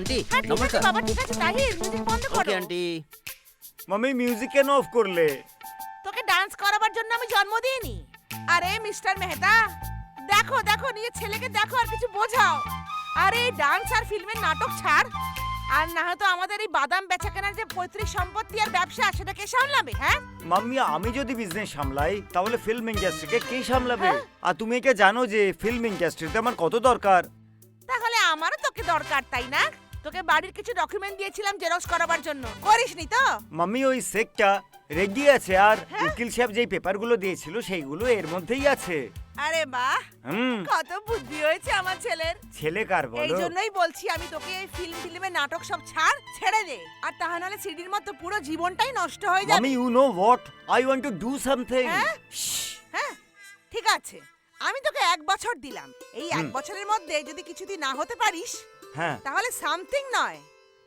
Aunty হ্যাঁ ঠিক আছে নমস্কার। বাবা ঠিক আছে তাহির মিউজিক বন্ধ ওকে আন্টি। মাম্মি মিউজিক কেন অফ করলে? তোকে ডান্স করাবার জন্য আমি জন্ম দিইনি। আরে মিস্টার মেহতা দেখো দেখো নিজের ছেলেকে দেখো আর কিছু বোঝাও। আরে ডান্স আর ফিল্মের নাটক ছাড়। আর না হয়তো আমাদের এই বাদাম বেচা কেনার যে পৈতৃক সম্পত্তি আর ব্যবসা সেটা কে সামলাবে হ্যাঁ? মাম্মি আমি যদি বিজনেস সামলাই তাহলে ফিল্ম ইন্ডাস্ট্রিকে কে সামলাবে? হ্যাঁ? আর তুমি একে জানো যে ফিল্ম ইন্ডাস্ট্রিতে আমার কত দরকার? তাহলে আমারও তোকে দরকার তাই না? তোকে বাড়ির কিছু ডকুমেন্ট দিয়েছিলাম জেরক্স করাবার জন্য। করিসনি তো? মাম্মি ওই সেকটা রেডি আছে আর হ্যাঁ? উকিল সাহেব যেই পেপারগুলো দিয়েছিল সেইগুলো এর মধ্যেই আছে। আরে বাহ! হুম। কত বুদ্ধি হয়েছে আমার ছেলের। ছেলে কার বলো? এই জন্যই বলছি আমি তোকে এই ফিল্ম ফিল্মে নাটক সব ছাড় ছেড়ে দে। আর তা নাহলে সিডির মতো পুরো জীবনটাই নষ্ট হয়ে যাবে। Mummy you know what I want to do something? হ্যাঁ? ঠিক আছে। আমি তোকে এক বছর দিলাম। এই এক বছরের মধ্যে যদি কিছুদিন না হতে পারিস হ্যাঁ। তাহলে সামথিং নয়।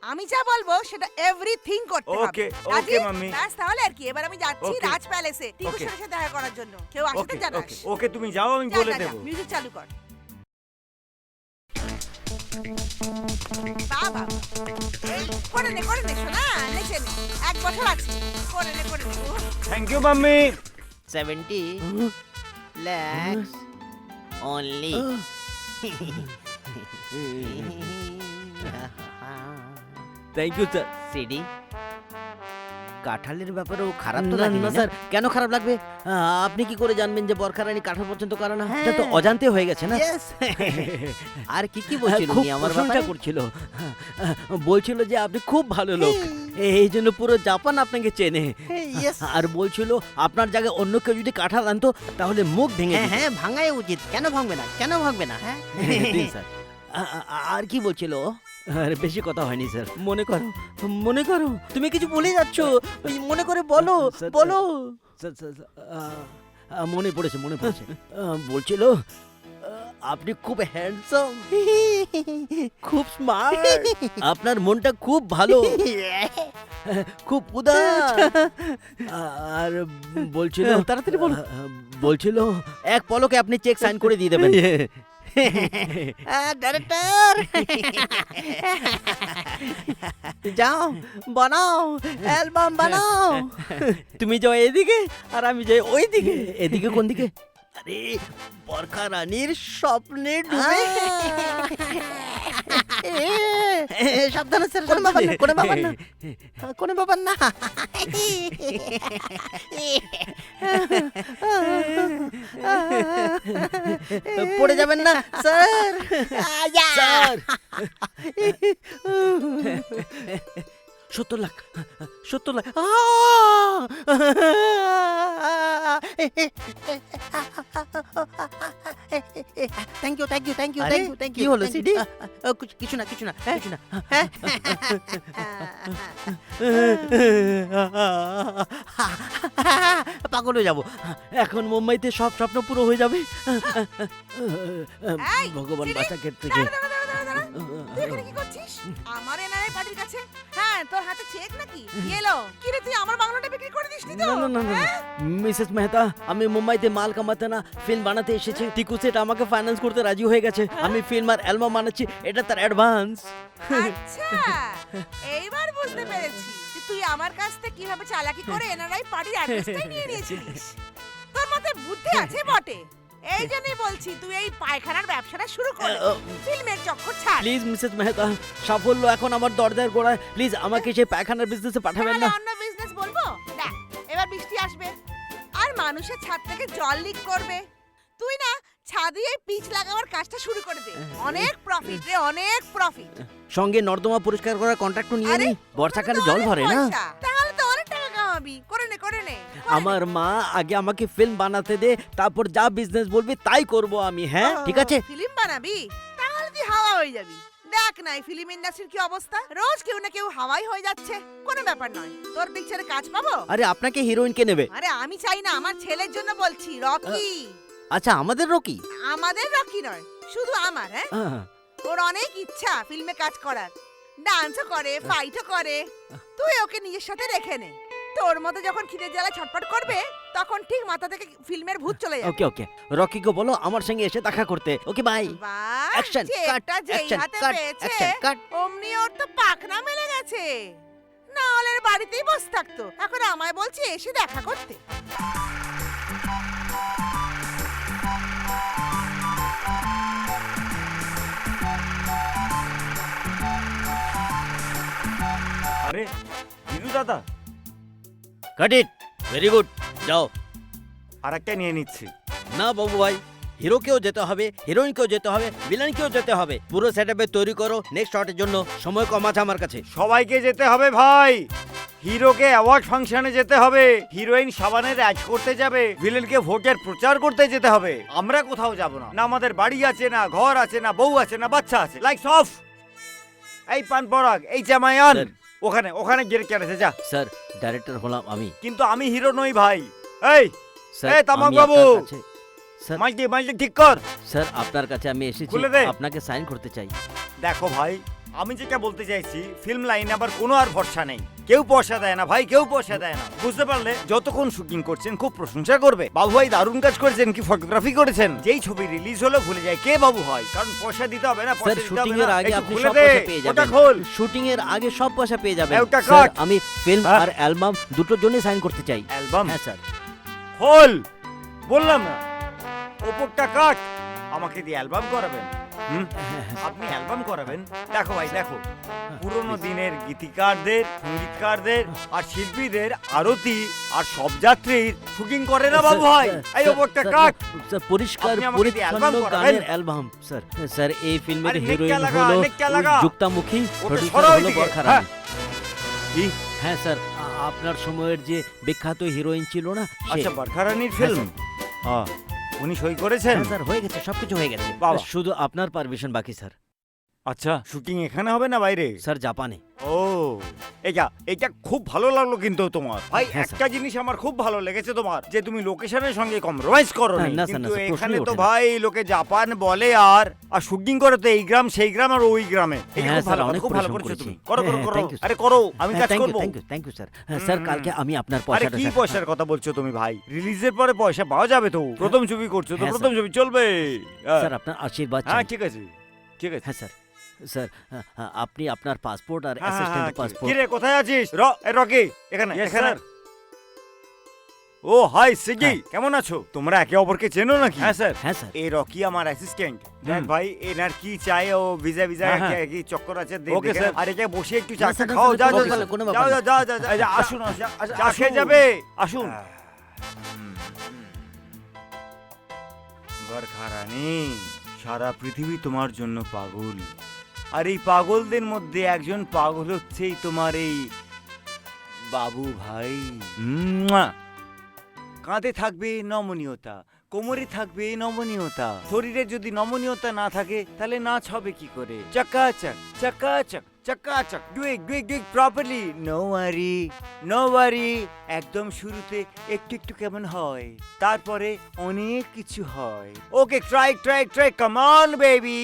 আমি যা বলব সেটা এভরিথিং করতে হবে। ওকে রাজি? মাম্মি। ব্যাস তাহলে আর কি। এবার আমি যাচ্ছি রাজ প্যালেসে টিকু Okay. সাথে দেখা করার জন্য। কেউ আসতে ওকে জানাস। ওকে ওকে তুমি যাও আমি বলে যা, মিউজিক চালু কর। বাবা করে নে করে নে শোনা নেচে নে। এক বছর আছে। করে নে করে নে। Thank you mummy seventy lakhs only thank you sir CD কাঁঠালের ব্যাপারেও খারাপ তো না লাগেনি না না? স্যার। কেন খারাপ লাগবে? আপনি কি করে জানবেন যে বরখা রানী কাঁঠাল পর্যন্ত কারণ এটা তো হ্যাঁ। অজান্তে হয়ে গেছে না? আর কি কি বলছিল উনি আমার ব্যাপারে? করছিল। বলছিল যে আপনি খুব ভালো লোক। এই জন্য পুরো জাপান আপনাকে চেনে. আর বলছিল আপনার জায়গায় অন্য কেউ যদি কাঁঠাল আনতো তাহলে মুখ ভেঙে হ্যাঁ হ্যাঁ ভাঙাই উচিত। কেন ভাঙবে না? কেন ভাঙবে না? হ্যাঁ। স্যার। আর কি বলছিল? আরে বেশি কথা হয়নি স্যার। মনে করো মনে করো তুমি কিছু বলে যাচ্ছ। ওই মনে করে বলো বলো। মনে পড়েছে মনে পড়েছে। বলছিল আপনি খুব হ্যান্ডসাম খুব স্মার্ট আপনার মনটা খুব ভালো। খুব উদার। আর বলছিল তাড়াতাড়ি বলো। বলছিল এক পলকে আপনি চেক সাইন করে দিয়ে দেবেন। ডাইরেক্টর যাও বানাও অ্যালবাম বানাও। তুমি যাও এদিকে আর আমি যাই ওই দিকে এদিকে কোন দিকে আরে বরখা রানীর স্বপ্নে ডুবে। সাবধানে স্যার কোনো ব্যাপার না কোনো ব্যাপার না। কোনো ব্যাপার না। পড়ে যাবেন না স্যার। স্যার। সত্তর লাখ সত্তর lakh thank you thank you thank you thank you thank you হলো, সিডি? কিছু না কিছু না কিছু না। পাগল হয়ে যাব। এখন মুম্বাইতে সব স্বপ্ন পুরো হয়ে যাবে। ভগবান বাঁচা ক্ষেত থেকে। দাঁড়া, দাঁড়া, দাঁড়া, দাঁড়া, দাঁড়া। তুই এখানে কি করছিস? আমার এনআরআই পার্টির কাছে? হ্যাঁ তোর হাতে চেক নাকি? এলো কি রে তুই আমার বাংলাটা বিক্রি করে দিসনি তো? না না না হ্যাঁ? মিসেস মেহতা আমি মুম্বাইতে মাল কামাতে না ফিল্ম বানাতে এসেছি। টিকু সেট আমাকে ফাইন্যান্স করতে রাজি হয়ে গেছে। আমি ফিল্ম আর অ্যালবাম বানাচ্ছি এটা তার অ্যাডভান্স আচ্ছা এইবার বুঝতে পেরেছি যে তুই আমার কাছ থেকে কীভাবে চালাকি করে এনআরআই পার্টির অ্যাড্রেসটাই নিয়ে নিয়েছিলিস। তোর মধ্যে বুদ্ধি আছে বটে। এই জন্যই বলছি তুই এই পায়খানার ব্যবসাটা শুরু কর। ফিল্মের চক্কর ছাড়। প্লিজ মিসেস মেহতা সাফল্য এখন আমার দরজার গোড়ায়। প্লিজ আমাকে সেই পায়খানার বিজনেসে পাঠাবেন না। অন্য বিজনেস বলব? দেখ এবার বৃষ্টি আসবে। আর মানুষের ছাদ থেকে জল লিক করবে। তুই না ছাদে পিচ লাগাবার কাজটা শুরু করে দে। অনেক প্রফিট রে অনেক প্রফিট সঙ্গে নর্দমা পরিষ্কার করার কন্ট্রাক্ট নিয়ে নি। বর্ষাকালে জল ভরে না। কামাবি করে নে করে নে আমার মা আগে আমাকে ফিল্ম বানাতে দে তারপর যা বিজনেস বলবি তাই করব আমি হ্যাঁ? ঠিক আছে? ফিল্ম বানাবি? তাহলে তুই হাওয়া হয়ে যাবি। দেখ ফিল্ম ইন্ডাস্ট্রির কি অবস্থা। রোজ কেউ না কেউ হাওয়াই হয়ে যাচ্ছে। কোনো ব্যাপার নয়। তোর পিকচারে কাজ পাবো? আরে আপনাকে হিরোইন কে নেবে? আরে আমি চাই না আমার ছেলের জন্য বলছি রকি। আচ্ছা আমাদের রকি? আমাদের রকি নয় শুধু আমার হ্যাঁ? ওর অনেক ইচ্ছা ফিল্মে কাজ করার। ডান্সও করে ফাইটও করে। তুই ওকে নিজের সাথে রেখে নে। তোর মতো যখন খিদে জ্বালা ছটফট করবে তখন ঠিক মাথা থেকে ফিল্মের ভূত চলে যাবে। ওকে ওকে। রকিকে বলো আমার সঙ্গে এসে দেখা করতে। Okay bye action cut action cut action cut অমনি ওর তো পাকনা মেলে গেছে। না হলে ওর বাড়িতেই বসে থাকতো। এখন আমায় বলছে এসে দেখা করতে। আরে দাদা কাট ইট ভেরি গুড যাও আর একটা নিয়ে নিচ্ছি। না বাবু ভাই হিরোকেও যেতে হবে হিরোইনকেও যেতে হবে ভিলেনকেও যেতে হবে। পুরো সেটআপে তৈরি করো নেক্সট শটের জন্য। সময় কম আছে আমার কাছে। সবাইকে যেতে হবে ভাই। হিরোকে অ্যাওয়ার্ড ফাংশনে যেতে হবে। হিরোইন সাবানের অ্যাড করতে যাবে। ভিলেনকে ভোটের প্রচার করতে যেতে হবে। আমরা কোথাও যাব না। না আমাদের বাড়ি আছে না ঘর আছে না বউ আছে না বাচ্চা আছে। লাইক অফ এই পান পরাগ এই জামায়ান। ওখানে ওখানে গিয়ে কেটেছে যা। স্যার ডাইরেক্টর হলাম আমি। কিন্তু আমি হিরো নই ভাই। এই স্যার এই, তামাক বাবু! স্যার মাইক দিয়ে মাইক ঠিক কর। স্যার আপনার কাছে আমি এসেছি। আপনাকে সাইন করতে চাই। দেখো ভাই আমি যেটা বলতে চাইছি ফিল্ম লাইনে আবার কোনো আর ভরসা নেই। কেউ পয়সা দেয় না ভাই কেউ পয়সা দেয় না। বুঝতে পারলে যতক্ষণ শুটিং করছেন খুব প্রশংসা করবে। বাবু ভাই দারুণ কাজ করেছেন কি ফটোগ্রাফি করেছেন। যেই ছবি রিলিজ হলো ভুলে যায় কে বাবু হয়। কারণ পয়সা দিতে হবে না স্যার পয়সা দিতে শুটিং হবে এর। আগে আপনি সব পয়সা পেয়ে যাবেন। শুটিং এর আগে সব পয়সা পেয়ে যাবেন। Sir cut. আমি ফিল্ম হ্যাঁ। আর অ্যালবাম দুটোর জন্য সাইন করতে চাই। অ্যালবাম হ্যাঁ স্যার খোল! বললাম না। ওপরটা কাট আমাকে দিয়ে অ্যালবাম করাবেন। হুম? হ্যাঁ, হ্যাঁ, আপনি অ্যালবাম করাবেন? দেখো ভাই দেখো। পুরোনো দিনের গীতিকারদের সঙ্গীতকারদের আর শিল্পীদের আরতি আর সব যাত্রীর শুটিং করে না বাবু ভাই? এই ওপরটা কাট। স্যার পরিষ্কার আপনি আমাকে দিয়ে পরিচ্ছন্ন করাবেন? গানের অ্যালবাম স্যার। স্যার এই ফিল্মের আরে নেকটা হিরোইন লাগা, হলো নেকটা লাগা। যুক্তামুখী ওটা প্রডিউসার সরাও হলো এদিকে, বরখা হ্যাঁ। রানী। কি? হ্যাঁ স্যার আ- আপনার সময়ের যে বিখ্যাত হিরোইন ছিল না সে। আচ্ছা বারখারানির ফিল্ম? হ্যাঁ উনি সই করেছেন? হ্যাঁ, স্যার হয়ে গেছে সবকিছু হয়ে গেছে। বাহ। শুধু আপনার পারমিশন বাকি স্যার। আচ্ছা। শুটিং এখানে হবে না বাইরে? স্যার জাপানে। ও এটা এটা খুব ভালো লাগল কিন্তু তোমার। ভাই হ্যাঁ, একটা জিনিস আমার খুব ভালো লেগেছে তোমার যে তুমি লোকেশনের সঙ্গে কম্প্রোমাইজ করো না, কিন্তু এখানে তো ভাই লোকে জাপান বলে আর আর শুটিং করে তো এই গ্রাম সেই গ্রাম আর ওই গ্রামে। হ্যাঁ, খুব ভালো খুব ভালো করেছ তুমি। করো করো হ্যাঁ, করো। আরে করো আমি কাজ you thank you thank you sir sir কালকে আমি আপনার আরে কি পয়সার কথা বলছো তুমি ভাই? রিলিজের পরে পয়সা পাওয়া যাবে তো। প্রথম ছবি করছ তো প্রথম ছবি চলবে। স্যার আপনার আশীর্বাদ হ্যাঁ ঠিক আছে ঠিক আছে। হ্যাঁ স্যার। স্যার হ্যাঁ, হ্যাঁ, আপনি আপনার পাসপোর্ট আর হ্যাঁ, হ্যাঁ, অ্যাসিস্ট্যান্ট হ্যাঁ, পাসপোর্ট। কি রে কোথায় আছিস? র রকি এখানে এখানে। ও হাই সিগি হ্যাঁ। কেমন আছো? তোমরা একে অপরকে চেনো নাকি? হ্যাঁ স্যার। হ্যাঁ স্যার। এই রকি আমার অ্যাসিস্ট্যান্ট দেখ ভাই এনার কি চাই ও হ্যাঁ, হ্যাঁ। কি চক্কর আছে দেখে আর একে বসে একটু চা খাও যাও যাও যাও যাও যাও যাও আসুন চা খেয়ে যাবে। আসুন। বরখা রানী সারা পৃথিবী তোমার জন্য পাগল। আর এই পাগলদের মধ্যে একজন পাগল হচ্ছেই তোমার এই বাবু ভাই। কাঁধে থাকবে নমনীয়তা কোমরে থাকবে নমনীয়তা। শরীরে যদি নমনীয়তা না থাকে তাহলে নাচ হবে কি করে? চাকাচাক চাকাচাক চাকাচাক। ডুইক ডুইক ডুইক properly no worry no worry. একদম শুরুতে একটু একটু কেমন হয় তারপরে অনেক কিছু হয়। Okay try try try come on baby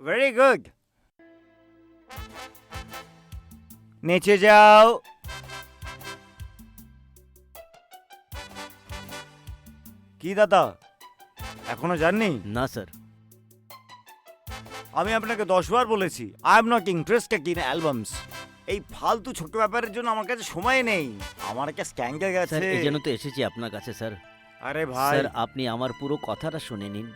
very good নেচে যাও কি দাদা এখনও জাননি না স্যার আমি আপনাকে দশবার বলেছি I am not interested in albums এই ফালতু ছোট ব্যাপারের জন্য আমার কাছে সময় নেই। আমার একটা স্ক্যাঙ্গার স্যার গেছে। এই জন্য তো এসেছি আপনার কাছে স্যার। আরে ভাই। স্যার আপনি আমার পুরো কথাটা শুনে নিন।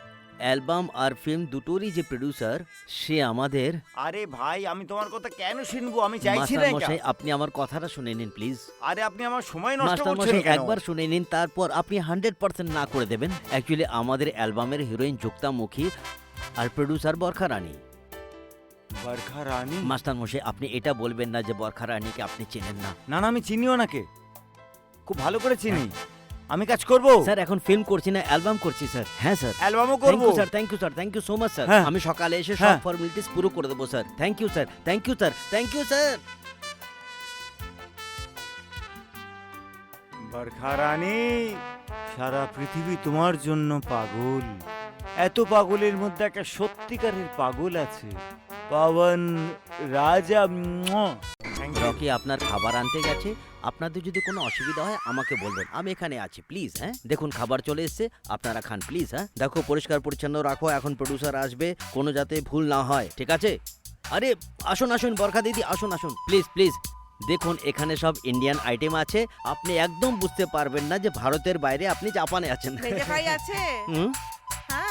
অ্যালবাম আর ফিল্ম দুটোরই যে প্রডিউসার সে আমাদের আরে ভাই আমি তোমার কথা কেন শুনব? আমি চাইছি না এটা। মশাই আপনি আমার কথাটা শুনে নিন প্লিজ আরে আপনি আমার সময় নষ্ট করছেন মশাই কেন? একবার শুনে নিন তারপর আপনি হান্ড্রেড পার্সেন্ট না করে দেবেন। অ্যাকচুয়ালি আমাদের অ্যালবামের হিরোইন যুক্তামুখী আর প্রডিউসার বরখা রানী বরখা রানী মাস্টার মশাই আপনি এটা বলবেন না যে বরখা রানীকে আপনি চেনেন না। না না আমি চিনি ওনাকে খুব ভালো করে চিনি। আমি কাজ করব। স্যার এখন ফিল্ম করছি না অ্যালবাম করছি স্যার। হ্যাঁ স্যার। অ্যালবামও করব। Sir thank you sir thank you so much sir. আমি সকালে এসে সব হ্যাঁ। ফর্মালিটিস পুরো করে দেবো sir. Thank you sir thank you sir thank you sir Barkha Rani সারা পৃথিবী তোমার জন্য পাগল। এত পাগলের মধ্যে একটা সত্যিকারের পাগল আছে। পবন রাজা রকি আপনার খাবার আনতে গেছে। আপনাদের যদি কোনো অসুবিধা হয় আমাকে বলবেন। আমি এখানে আছি প্লিজ হ্যাঁ? দেখুন খাবার চলে এসেছে। আপনারা খান প্লিজ হ্যাঁ? দেখো পরিষ্কার পরিচ্ছন্ন রাখো। এখন প্রডিউসার আসবে কোনো যাতে ভুল না হয় ঠিক আছে? আরে আসুন আসুন বরখা দিদি আসুন আসুন প্লিজ প্লিজ দেখুন এখানে সব ইন্ডিয়ান আইটেম আছে। আপনি একদম বুঝতে পারবেন না যে ভারতের বাইরে আপনি জাপানে আছেন। আছে? হুম? হ্যাঁ।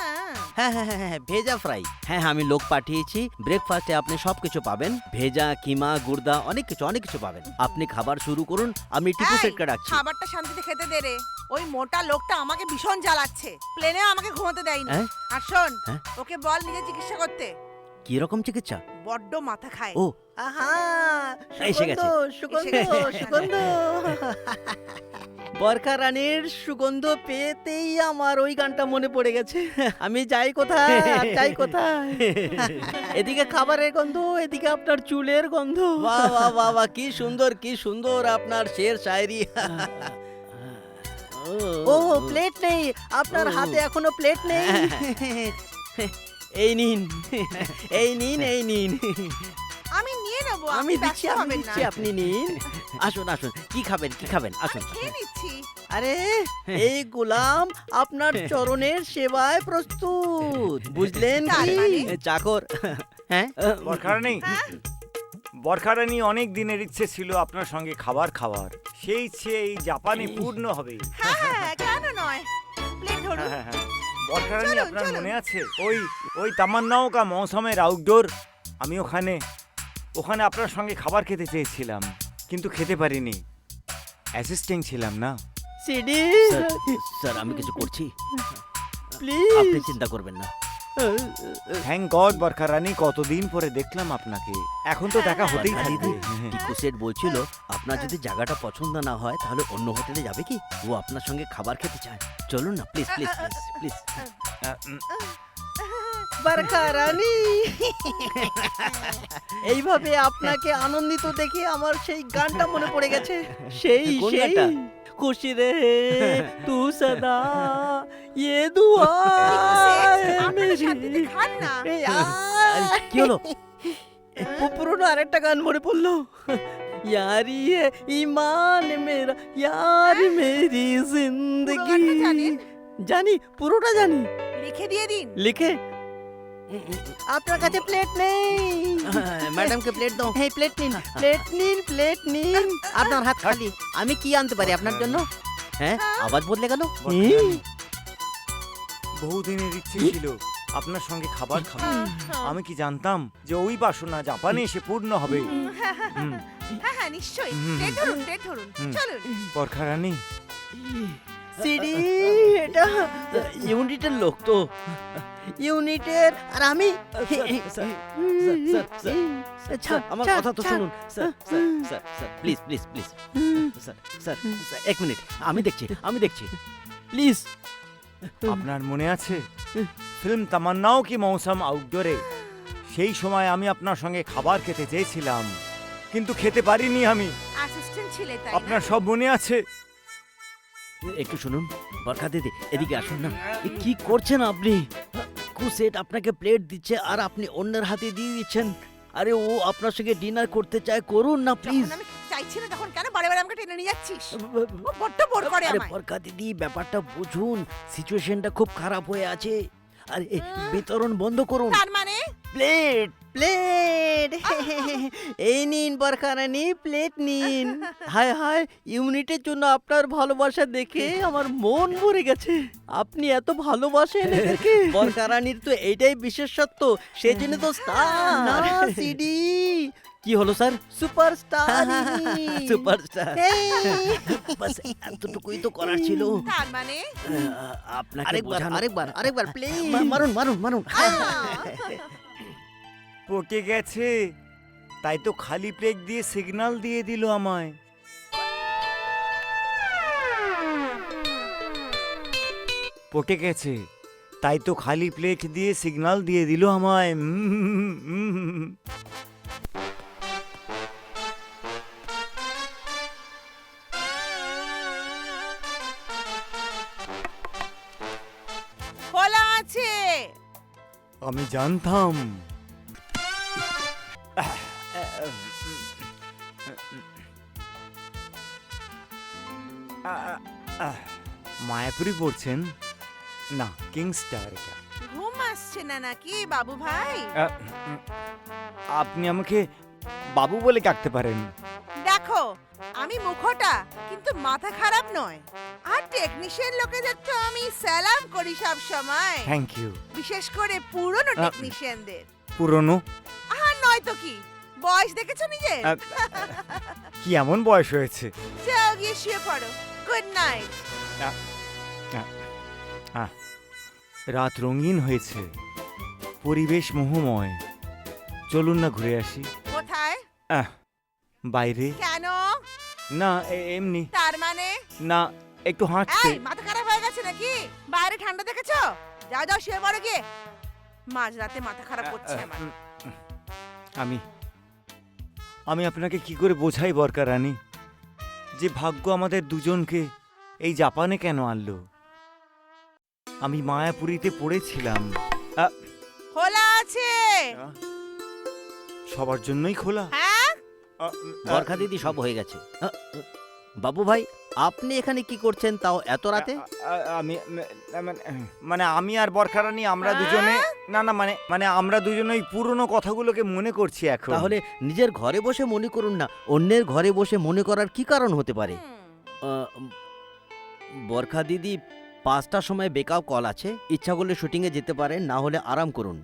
হ্যাঁ হ্যাঁ হ্যাঁ হ্যাঁ ভেজা ফ্রাই হ্যাঁ হ্যাঁ আমি লোক পাঠিয়েছি। ব্রেকফাস্টে আপনি সব কিছু পাবেন। ভেজা কিমা গুর্দা অনেক কিছু অনেক কিছু পাবেন। আপনি খাবার শুরু করুন আমি টিপু এই, সেটকে ডাকছি। খাবারটা শান্তিতে খেতে দে রে। ওই মোটা লোকটা আমাকে ভীষণ জ্বালাচ্ছে। প্লেনে আমাকে ঘুমোতে দেয়নি। হ্যাঁ? আর শোন হ্যাঁ? ওকে বল নিজে চিকিৎসা করতে। কি রকম চিকিৎসা? বড্ড মাথা খায়। ও। আহা এসে গেছে। সুগন্ধ সুগন্ধ বরখা রানীর সুগন্ধ পেতেই আমার ওই গানটা মনে পড়ে গেছে। আমি যাই কোথায় আর যাই কোথায়। এদিকে খাবারের গন্ধ এদিকে আপনার চুলের গন্ধ। বাহ বাহ বাহ বাহ কি সুন্দর কি সুন্দর আপনার শের শায়রি। ও প্লেট নেই। আপনার হাতে এখনও প্লেট নেই। এই নিন। এই নিন এই নিন। আমি নিয়ে নেব আমি দিচ্ছি আমি দিচ্ছি আপনি নিন। আসুন আসুন কি খাবেন কি খাবেন? আসুন খেয়ে নিচ্ছি। আরে এই গোলাম আপনার চরণের সেবায় প্রস্তুত। বুঝলেন কি? মানে? চাকর। হ্যাঁ? বরখারানি? বরখারানি অনেক দিনের ইচ্ছে ছিল আপনার সঙ্গে খাবার খাওয়ার। সেই ইচ্ছে এই জাপানে পূর্ণ হবে। হ্যাঁ হ্যাঁ কেন নয়? প্লেট ধরুন। হ্যাঁ, হ্যাঁ, হ্যাঁ। বরখারানি আপনার মনে আছে? ওই ওই তামান্নাও কা মৌসুমের আউটডোর আমি ওখানে ওখানে আপনার সঙ্গে খাবার খেতে চেয়েছিলাম কিন্তু খেতে পারিনি। অ্যাসিস্ট্যান্ট ছিলাম না। সিডি। স্যার স্যার আমি কিছু করছি। প্লিজ। আপনি চিন্তা করবেন না। থ্যাংক গড বরখারানি কতদিন পরে দেখলাম আপনাকে এখন তো দেখা হতেই বরখা থাকবে দিদি টিকু সেট বলছিল আপনার যদি জায়গাটা পছন্দ না হয় তাহলে অন্য হোটেলে যাবে কি ও আপনার সঙ্গে খাবার খেতে চায় চলুন না please please please please Barkha Rani এইভাবে আপনাকে আনন্দিত দেখে আমার সেই গানটা মনে পড়ে গেছে। সেই হ্যাঁ, সেই। খুশি রে তু সদা ইয়ে দুয়া। কি হলো? পুরনো আরেকটা গান মনে পড়ল। ইয়ারি হে ইমান মেরা ইয়ারি মেরি জিন্দগি। জানি পুরোটা জানি। লিখে দিয়ে দিন। লিখে আপনার কাছে প্লেট নেই ম্যাডামকে প্লেট দাও এই প্লেট নিন প্লেট নিন প্লেট নিন আপনার হাত খালি আমি কি আনতে পারি আপনার জন্য হ্যাঁ আওয়াজ বদলে গেল বহুদিনের ইচ্ছে ছিল আপনার সঙ্গে খাবার খাব আমি কি জানতাম যে ওই বাসনা জাপানে এসে পূর্ণ হবে হ্যাঁ হ্যাঁ নিশ্চয়ই ধরুন ধরুন। চলুন বরখারানি সিডি এটা ইউনিটের লোক তো। ইউনিটের আর আমি স্যার আমার কথা তো শুনুন sir sir sir sir please please please sir sir sir, এক মিনিট আমি দেখছি আমি দেখছি প্লিজ আপনার মনে আছে? ফিল্ম তামান্নাও কি মৌসুম আউটডোরে সেই সময় আমি আপনার সঙ্গে খাবার খেতে চেয়েছিলাম কিন্তু খেতে পারিনি আমি। অ্যাসিস্ট্যান্ট ছিলে তাই আপনার সব মনে আছে? একটু শুনুন বরখা দিদি এদিকে আসুন না। কি করছেন আপনি? কুসেট আপনাকে প্লেট দিচ্ছে আর আপনি অন্যের হাতে দিয়ে দিচ্ছেন। আরে ও আপনার সঙ্গে ডিনার করতে চায় করুন না প্লিজ। আমি চাইছি না তখন কেন বারে বারে আমাকে টেনে নিয়ে যাচ্ছিস? ও বড্ড বোর করে আরে বরখা দিদি ব্যাপারটা বুঝুন সিচুয়েশনটা খুব খারাপ হয়ে আছে। আরে বিতরণ বন্ধ করুন। তার মানে? প্লেট প্লেট এই নিন বরখারানি প্লেট নিন। হায় হায় ইউনিটের জন্য আপনার ভালোবাসা দেখে আমার মন ভরে গেছে। আপনি এত ভালোবাসেন এদেরকে। বরখারানির তো এইটাই বিশেষত্ব সেই জন্য তো স্টার না সিডি কি হলো স্যার? সুপারস্টার সুপারস্টার বাস এতটুকুই তো করার ছিল। তার মানে? আপনাকে আরেকবার আরেকবার আরেকবার প্লিজ মারুন মারুন মারুন। পকে গেছে। তাই তো খালি প্লেট দিয়ে সিগনাল দিয়ে দিল আমায়। পটে গেছে। তাই তো খালি প্লেট দিয়ে সিগনাল দিয়ে দিল আমায়। খোলা আছে। আমি জানতাম। মায়াপুরি পড়ছেন? না কিংস্টার ঘুম আসছে না নাকি বাবু ভাই? আপনি আমাকে বাবু বলে কাকতে পারেন। দেখো আমি মুখটা কিন্তু মাথা খারাপ নয়। আর টেকনিশিয়ান লোকেদের তো আমি সালাম করি সব সময়। থ্যাংক ইউ বিশেষ করে পুরনো টেকনিশিয়ানদের পুরনো? আর নয় তো কি? বয়স দেখেছ আহ, কি এমন বয়স হয়েছে? যাও গিয়ে শুয়ে পড়ো। গুড নাইট রাত রঙিন হয়েছে। পরিবেশ মোহময়। চলুন না ঘুরে আসি। কোথায়? বাইরে। কেন? না এমনি। তার মানে? না একটু হাঁটতে। মাথা খারাপ হয়ে গেছে নাকি? বাইরে ঠান্ডা দেখেছ? যাও যাও শুয়ে পড়ো গিয়ে। মাঝরাতে মাথা খারাপ করছে আমার। আমি আমি আপনাকে কি করে বোঝাই বরকার রানী? যে ভাগ্য আমাদের দুজনকে এই জাপানে কেন আনলো? আমি মায়াপুরীতে পড়েছিলাম। খোলা আছে! সবার জন্যই খোলা। হ্যাঁ? বরখা দিদি সব হয়ে গেছে। আ, আ, বাবু ভাই আপনি এখানে কি করছেন তাও এত রাতে আমি মানে- মানে আমি আর বরখা রানী আমরা হ্যাঁ? দুজনে না না মানে মানে আমরা দুজনে ওই পুরনো কথাগুলোকে মনে করছি এখন তাহলে নিজের ঘরে বসে মনে করুন না অন্যের ঘরে বসে মনে করার কি কারণ হতে পারে। বরখা দিদি পাঁচটার সময় বেকাও কল আছে ইচ্ছা করলে শুটিংয়ে যেতে পারেন না হলে আরাম করুন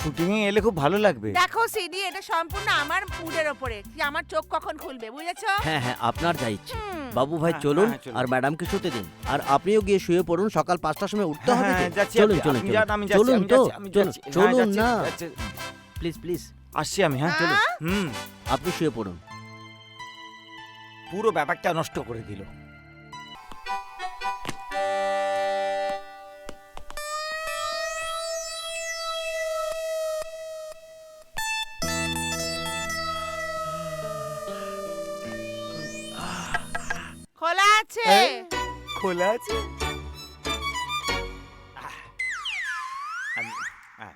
শুটিং এ এলে খুব ভালো লাগবে। দেখো সিডি এটা সম্পূর্ণ আমার মুডের ওপরে। যে আমার চোখ কখন খুলবে বুঝেছ? হ্যাঁ হ্যাঁ আপনার যা ইচ্ছে। বাবু ভাই হ্যাঁ, চলুন হ্যাঁ, আর ম্যাডামকে শুতে দিন। আর আপনিও গিয়ে শুয়ে পড়ুন সকাল পাঁচটার সময় উঠতে হবে হ্যাঁ, যাচ্ছি, চলুন চলুন আমি চলুন। যাচ্ছি, চলুন আমি তো যাচ্ছি, আমি চলুন যাচ্ছি। হ্যাঁ, চলুন যাচ্ছি, না। যাচ্ছি। প্লিজ প্লিজ আসছি আমি হ্যাঁ চলুন। হুম। আপনি শুয়ে পড়ুন। পুরো ব্যাপারটা নষ্ট করে দিল। আহ, আহ,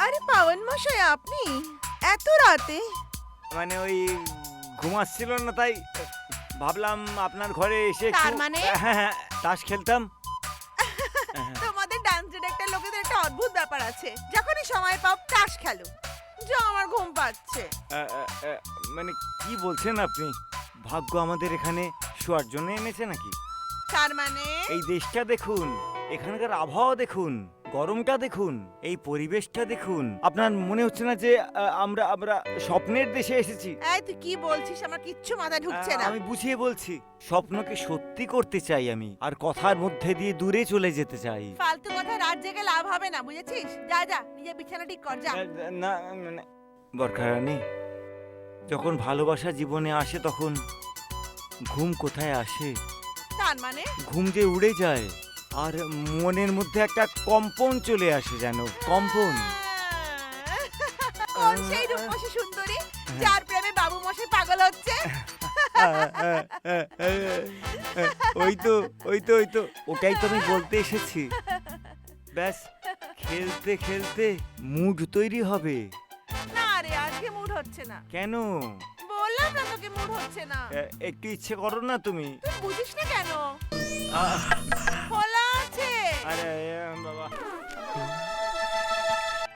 আরে পাবন মশাই আপনি? এত রাতে? মানে ওই ঘুমাচ্ছিল না তাই ভাবলাম আপনার ঘরে এসে একটু- তার মানে? হ্যাঁ হ্যাঁ তাস খেলতাম। একটা অদ্ভুত ব্যাপার আছে। যখনই সময় পাও তাস খেলো। যা আমার ঘুম পাচ্ছে। মানে কি বলছেন আপনি? ভাগ্য আমাদের এখানে শোয়ার জন্য এনেছে নাকি? তার মানে? এই দেশটা দেখুন এখানকার আবহাওয়া দেখুন। গরমটা দেখুন এই পরিবেশটা দেখুন। আপনার মনে হচ্ছে না যে আহ, আমরা আমরা স্বপ্নের দেশে এসেছি? এই তুই কি বলছিস? আমার কিচ্ছু মাথায় ঢুকছে না। আমি বুঝিয়ে বলছি স্বপ্নকে সত্যি করতে চাই আমি আর কথার মধ্যে দিয়ে দূরে চলে যেতে চাই। ফালতু কথা রাত জেগে লাভ হবে না বুঝেছিস? যা যা নিজের বিছানা ঠিক কর যা। না মানে বরখা রানী যখন ভালোবাসা জীবনে আসে তখন ঘুম কোথায় আসে? তার মানে? ঘুম যে উড়ে যায় আর মনের মধ্যে একটা কম্পন চলে আসে যেন কম্পন। কোন সেই রূপসী সুন্দরী যার প্রেমে বাবু মশাই পাগল হচ্ছে? ওই তো ওই তো ওই তো ওটাই তো আমি বলতে এসেছি। ব্যাস খেলতে খেলতে মুড তৈরি হবে। না রে আজকে মুড হচ্ছে না। কেন? বললাম না তোকে মুড হচ্ছে না। একটু ইচ্ছে করো না তুমি। তুই বুঝিস না কেন? আরে বাবা।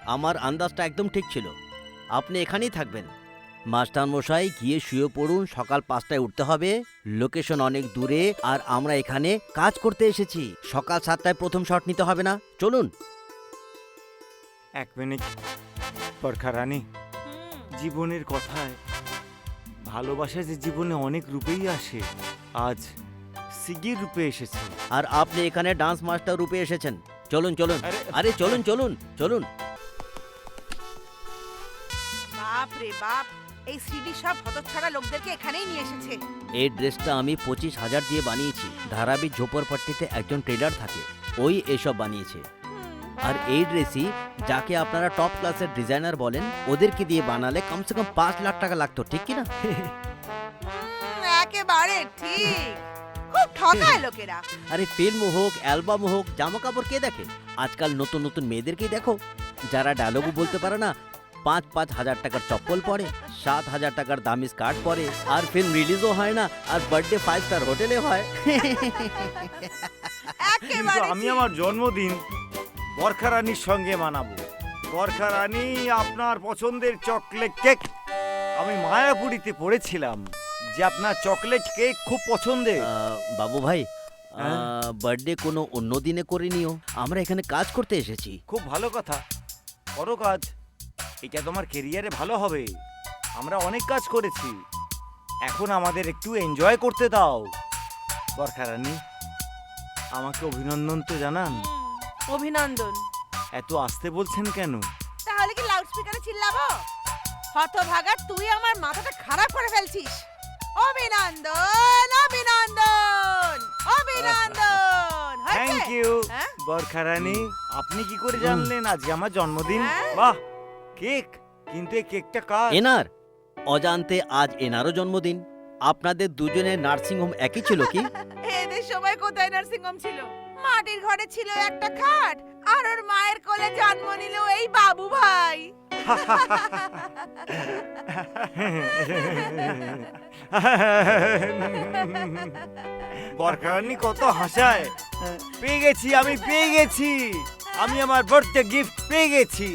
আমার আন্দাজটা একদম ঠিক ছিল। আপনি এখানেই থাকবেন। মাস্টার মশাই গিয়ে শুয়ে পড়ুন সকাল পাঁচটায় উঠতে হবে। লোকেশন অনেক দূরে আর আমরা এখানে কাজ করতে এসেছি। সকাল সাতটায় প্রথম শট নিতে হবে না। চলুন। এক মিনিট। পরখা রানী জীবনের কথায়। ভালোবাসা যে জীবনে অনেক রূপেই আসে আজ সিগির রূপে এসেছে আর আপনি এখানে ডান্স মাস্টার রূপে এসেছেন। চলুন চলুন। আরে চলুন চলুন চলুন। বাপ রে বাপ এই সিডি সব হতচ্ছাড়া লোকদেরকে এখানেই নিয়ে এসেছে। এই ড্রেসটা আমি পঁচিশ হাজার দিয়ে বানিয়েছি। ধারাবি ঝোপড়পট্টিতে একজন ট্রেডার থাকে ওই এসব বানিয়েছে। আর এই ড্রেসই যাকে আপনারা টপ ক্লাসের ডিজাইনার বলেন ওদেরকে দিয়ে বানালে কমসে কম পাঁচ লাখ টাকা লাগতো ঠিক কি না একেবারে ঠিক। খুব ঠকায় লোকেরা। আরে ফিল্ম হোক অ্যালবাম হোক জামা কাপড় কে দেখে? আজকাল নতুন নতুন মেয়েদেরকেই দেখো। যারা ডায়লগও বলতে পারে না পাঁচ পাঁচ হাজার টাকার চপ্পল পরে সাত হাজার টাকার দামি স্কার্ট পরে আর ফিল্ম রিলিজও হয় না আর বার্থডে ফাইভ স্টার হোটেলে হয়। কিন্তু একেবারে আমি ঠিক। আমার জন্মদিন বরখা রানীর সঙ্গে মানাবো। বরখা রানী আপনার পছন্দের চকলেট কেক। আমি মায়াপুরীতে পড়েছিলাম। যে আপনার চকলেট কেক খুব পছন্দের। বাবু ভাই হ্যাঁ? বার্থডে কোনো অন্য দিনে করে নিও। আমরা এখানে কাজ করতে এসেছি। খুব ভালো কথা। করো কাজ। এটা তোমার কেরিয়ারে ভালো হবে। আমরা অনেক কাজ করেছি। এখন আমাদের একটু এনজয় করতে দাও। বরখা রানী আমাকে অভিনন্দন তো জানান। অভিনন্দন। এত আসতে বলছেন কেন? তাহলে কি লাউড স্পিকারে চিল্লাবো? হতভাগা তুই আমার মাথাটা খারাপ করে ফেলছিস। অভিনন্দন অভিনন্দন অভিনন্দন। থ্যাংক? ইউ হ্যাঁ? বরখা রানী আপনি কি করে জানলেন আজকে আমার জন্মদিন? হ্যাঁ? বাহ কেক কিন্তু এই কেকটা কার? এনার অজান্তে আজ এনারও জন্মদিন। আপনাদের দুজনের নার্সিং হোম একই ছিল কি? এদের সময় কোথায় নার্সিং হোম ছিল? মাটির ঘরে ছিল একটা খাট আর ওর মায়ের কোলে জন্ম নিল এই বাবু ভাই। বরখা রানী কত হাসায়। পেয়ে গেছি আমি পেয়ে গেছি। আমি আমার বার্থডে গিফট পেয়ে গেছি।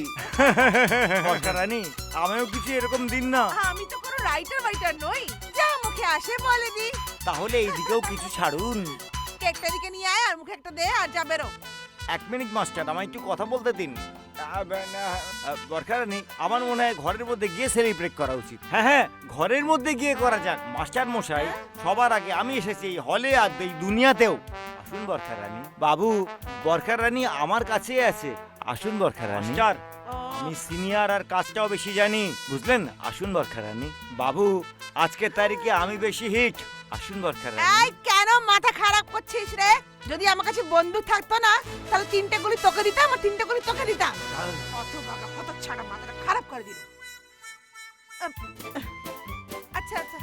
বরখা রানী আমিও কিছু এরকম দিন না। আমি তো কোনো রাইটার বাইটার নই। যা মুখে আসে বলে দি। তাহলে এইদিকেও কিছু ছাড়ুন। কেকটা দিকে নিয়ে আয় আর মুখে একটা দে আর যা বেরো। এক মিনিট মাস্টার আমায় একটু কথা বলতে দিন। দরকার নেই। আমার মনে হয় ঘরের মধ্যে গিয়ে সেলিব্রেট করা উচিত। হ্যাঁ হ্যাঁ ঘরের মধ্যে গিয়ে করা যাক। মাস্টার মশাই, সবার আগে আমি এসেছি এই হলে আর এই দুনিয়াতেও। আসুন বরখা রানী। বাবু বরখা রানী আমার কাছেই আছে। আসুন বরখা রানী। আমি সিনিয়র আর কাজটাও বেশি জানি বুঝলেন? আসুন বরখা রানী বাবু আজকের তারিখে আমি বেশি হিট। আসুন বরখা রানী এই কেন মাথা খারাপ করছিস রে? যদি আমার কাছে বন্ধু থাকতো না তাহলে তিনটে গুলি তোকে দিতাম আর তিনটে গুলি তোকে দিতাম। বাগা হত ছাড়া মাথাটা খারাপ করে দিল। আচ্ছা আচ্ছা।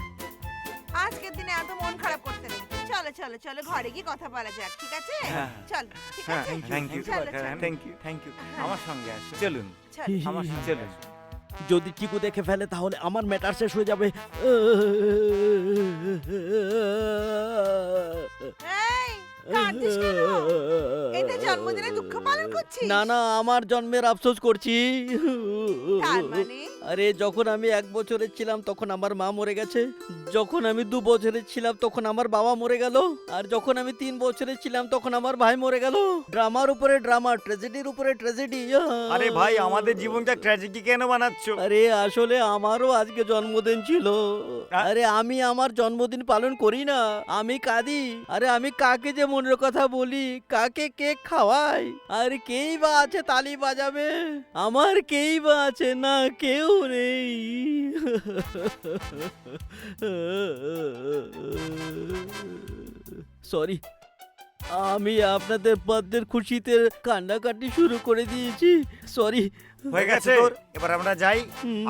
আজকের দিনে এত মন খারাপ করতে চলো চলো চলো ঘরে গিয়ে কথা বলা যাক ঠিক আছে? হ্যাঁ। চল ঠিক হ্যাঁ আছে থ্যাংক ইউ চলো, চলো। থ্যাংক ইউ থ্যাংক ইউ আমার সঙ্গে আসুন চলুন। চল আমার সঙ্গে চলুন। যদি চিকু দেখে ফেলে তাহলে আমার ম্যাটার শেষ হয়ে যাবে। এই কাঁদছিস কেন? এটা জন্মদিনে দুঃখ পালন করছিস? না না আমার জন্মের আফসোস করছি। তার মানে? আরে যখন আমি এক বছরের ছিলাম তখন আমার মা মরে গেছে। যখন আমি দু বছরের ছিলাম তখন আমার বাবা মরে গেল। আর যখন আমি তিন বছরের ছিলাম তখন আমার ভাই মরে গেল। ড্রামার উপরে ড্রামা ট্র্যাজেডির উপরে ট্র্যাজেডি আরে ভাই আমাদের জীবনটা ট্র্যাজেডি কেন বানাচ্ছ? আরে আসলে আমারও আজকে জন্মদিন ছিল। আরে আমি আমার জন্মদিন পালন করি না। আমি কাঁদি। আরে আমি কাকে যে মনের কথা বলি? কাকে কেক খাওয়াই আর কেই বা আছে তালি বাজাবে? আমার কেই বা আছে না কেউ নেই সরি আমি আপনাদের বার্থডের খুশিতে কান্নাকাটি শুরু করে দিয়েছি। সরি হয়ে গেছে। এবার আমরা যাই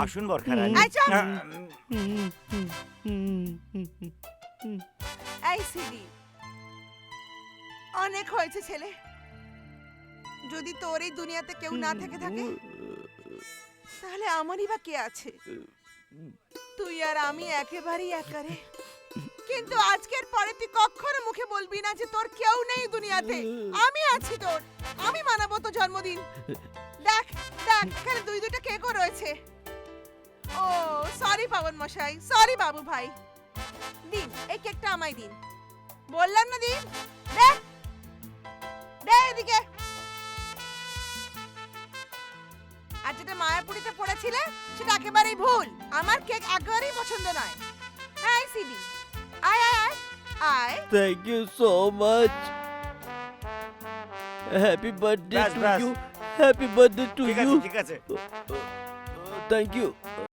আসুন বরখা রানী এই চল। হ্যাঁ, অনেক হয়েছে ছেলে। যদি তোর এই দুনিয়াতে কেউ না থেকে থাকে তাহলে আমারই বা কে আছে? তুই আর আমি একেবারেই একারে। কিন্তু আজকের পরে তুই কখনো মুখে বলবি না যে তোর কেউ নেই দুনিয়াতে। আমি আছি তোর। আমি মানাবো তো জন্মদিন। দেখ দেখ, এখানে দুই দুইটা কেকও রয়েছে। ও সরি পাবন মশাই সরি বাবু ভাই। দিন, এই কেকটা আমায় দিন। বললাম না দিন? দেখ দে এদিকে। আর যেটা মায়াপুরিতে পড়েছিলে সেটা একেবারেই ভুল। আমার কেক একেবারেই পছন্দ নয়। হ্যাঁ সিডি আয় আয় আয় আয়। Thank you so much happy birthday ব্যাস, টু ব্যাস। ইউ হ্যাপি বার্থডে টু ঠিক ইউ আছে ঠিক আছে। Thank you